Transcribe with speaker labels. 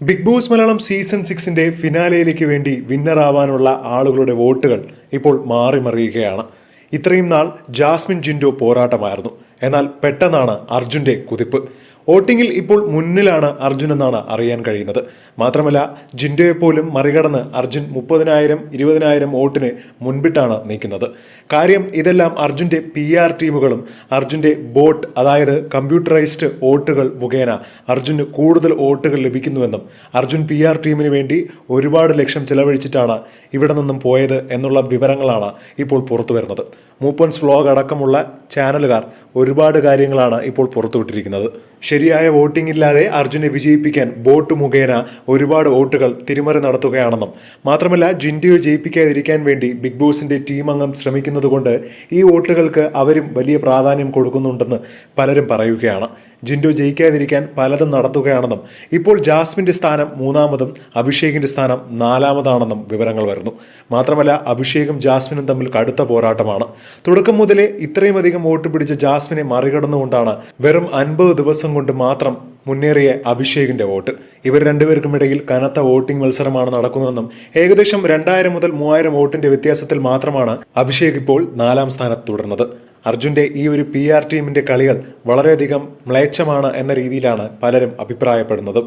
Speaker 1: Big boss Malayalam season സിക്സിന്റെ ഫിനാലയിലേക്ക് വേണ്ടി വിന്നറാവാനുള്ള ആളുകളുടെ വോട്ടുകൾ ഇപ്പോൾ മാറി മറിയുകയാണ്. ഇത്രയും നാൾ ജാസ്മിൻ ജിൻഡോ പോരാട്ടമായിരുന്നു. എന്നാൽ പെട്ടെന്നാണ് അർജുന്റെ കുതിപ്പ്. വോട്ടിങ്ങിൽ ഇപ്പോൾ മുന്നിലാണ് അർജുൻ എന്നാണ് അറിയാൻ കഴിയുന്നത്. മാത്രമല്ല ജിൻഡോയെ പോലും മറികടന്ന് അർജുൻ മുപ്പതിനായിരം ഇരുപതിനായിരം വോട്ടിന് മുൻപിട്ടാണ് നീക്കുന്നത്. കാര്യം ഇതെല്ലാം അർജുന്റെ പി ആർ ടീമുകളും അർജുന്റെ ബോട്ട് അതായത് കമ്പ്യൂട്ടറൈസ്ഡ് വോട്ടുകൾ മുഖേന അർജുന് കൂടുതൽ വോട്ടുകൾ ലഭിക്കുന്നുവെന്നും അർജുൻ പി ആർ ടീമിന് വേണ്ടി ഒരുപാട് ലക്ഷം ചിലവഴിച്ചിട്ടാണ് ഇവിടെ നിന്നും പോയത് എന്നുള്ള വിവരങ്ങളാണ് ഇപ്പോൾ പുറത്തു വരുന്നത്. മൂപ്പൻസ് വ്ലോഗ് അടക്കമുള്ള ചാനലുകാർ ഒരുപാട് കാര്യങ്ങളാണ് ഇപ്പോൾ പുറത്തുവിട്ടിരിക്കുന്നത്. ശരിയായ വോട്ടിംഗ് ഇല്ലാതെ അർജുനെ വിജയിപ്പിക്കാൻ ബോട്ട് മുഖേന ഒരുപാട് വോട്ടുകൾ തിരിമറി നടത്തുകയാണെന്നും മാത്രമല്ല ജിൻഡിയോ ജയിപ്പിക്കാതിരിക്കാൻ വേണ്ടി ബിഗ് ബോസിന്റെ ടീം അംഗം ശ്രമിക്കുന്നതുകൊണ്ട് ഈ വോട്ടുകൾക്ക് അവരും വലിയ പ്രാധാന്യം കൊടുക്കുന്നുണ്ടെന്ന് പലരും പറയുകയാണ്. ജിൻഡോ ജയിക്കാതിരിക്കാൻ പലതും നടത്തുകയാണെന്നും ഇപ്പോൾ ജാസ്മിന്റെ സ്ഥാനം മൂന്നാമതും അഭിഷേകിന്റെ സ്ഥാനം നാലാമതാണെന്നും വിവരങ്ങൾ വരുന്നു. മാത്രമല്ല അഭിഷേകും ജാസ്മിനും തമ്മിൽ കടുത്ത പോരാട്ടമാണ്. തുടക്കം മുതലേ ഇത്രയും അധികം വോട്ട് പിടിച്ച ജാസ്മിനെ മറികടന്നുകൊണ്ടാണ് വെറും അൻപത് ദിവസം കൊണ്ട് മാത്രം മുന്നേറിയ അഭിഷേകിന്റെ വോട്ട്. ഇവർ രണ്ടുപേർക്കും ഇടയിൽ കനത്ത വോട്ടിംഗ് മത്സരമാണ് നടക്കുന്നതെന്നും ഏകദേശം രണ്ടായിരം മുതൽ മൂവായിരം വോട്ടിന്റെ വ്യത്യാസത്തിൽ മാത്രമാണ് അഭിഷേക് ഇപ്പോൾ നാലാം സ്ഥാനത്ത് തുടർന്നത്. അർജുന്റെ ഈ ഒരു പി ആർ ടീമിന്റെ കളികൾ വളരെയധികം മ്ലേച്ഛമാണ് എന്ന രീതിയിലാണ് പലരും അഭിപ്രായപ്പെടുന്നത്.